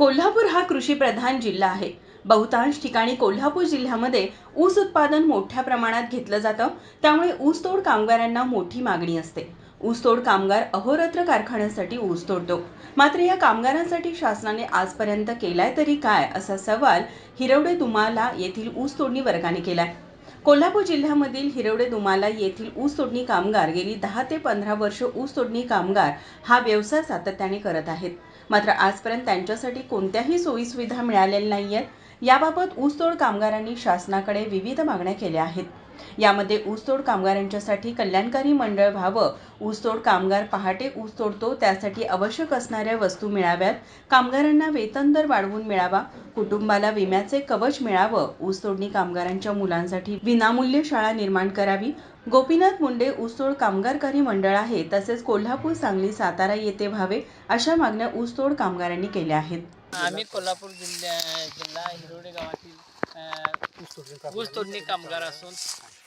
कोल्हापूर हा कृषीप्रधान जिल्हा आहे. बहुतांश ठिकाणी कोल्हापूर जिल्ह्यामध्ये ऊस उत्पादन मोठ्या प्रमाणात घेतलं जातं. त्यामुळे ऊसतोड कामगारांना मोठी मागणी असते. ऊसतोड कामगार अहोरात्र कारखान्यासाठी ऊस तोडतो. मात्र या कामगारांसाठी शासनाने आजपर्यंत केलाय तरी काय असा सवाल हिरवडे तुम्हाला येथील ऊस तोडणी वर्गाने केलाय. कोल्हापूर जिल्ह्यामधील हिरवडे दुमाला येथील ऊस तोडणी कामगार गेली दहा ते पंधरा वर्ष ऊस तोडणी कामगार हा व्यवसाय सातत्याने करत आहेत. मात्र आजपर्यंत त्यांच्यासाठी कोणत्याही सोयीसुविधा मिळालेल्या नाही आहेत याबाबत ऊसतोड कामगारांनी शासनाकडे विविध मागण्या केल्या आहेत. यामध्ये ऊसतोड कामगारांच्यासाठी कल्याणकारी मंडळ व्हावं ऊसतोड कामगार पहाटे ऊस तोडतो त्यासाठी आवश्यक असणाऱ्या वस्तू मिळाव्यात कामगारांना वेतन दर वाढवून मिळावा कुटुंबाला विम्याचे कवच मिळावं ऊसतोडणी कामगारांच्या मुलांसाठी विनामूल्य शाळा निर्माण करावी. गोपीनाथ मुंडे ऊसतोड कामगारकारी मंडळ आहे तसेच कोल्हापूर सांगली सातारा येथे व्हावे अशा मागण्या ऊसतोड कामगारांनी केल्या आहेत. आम्ही कोल्हापूर जिल्ह्या जिल्हा हिरोडे गावातील ऊस तोडणी कामगार असून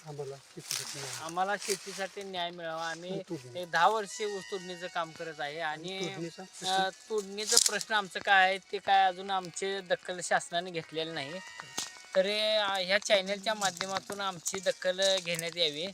आम्हाला शेतीसाठी नाही. आम्हाला शेतीसाठी न्याय मिळावा. आम्ही एक दहा वर्षे ऊस तोडणीचं काम करत आहे आणि तोडणीचा अ, तोडणीचा प्रश्न आमचं काय आहे ते काय अजून आमचे दखल शासनाने घेतलेलं नाही. तरी अ, ह्या चॅनलच्या माध्यमातून आमची दखल घेण्यात यावी.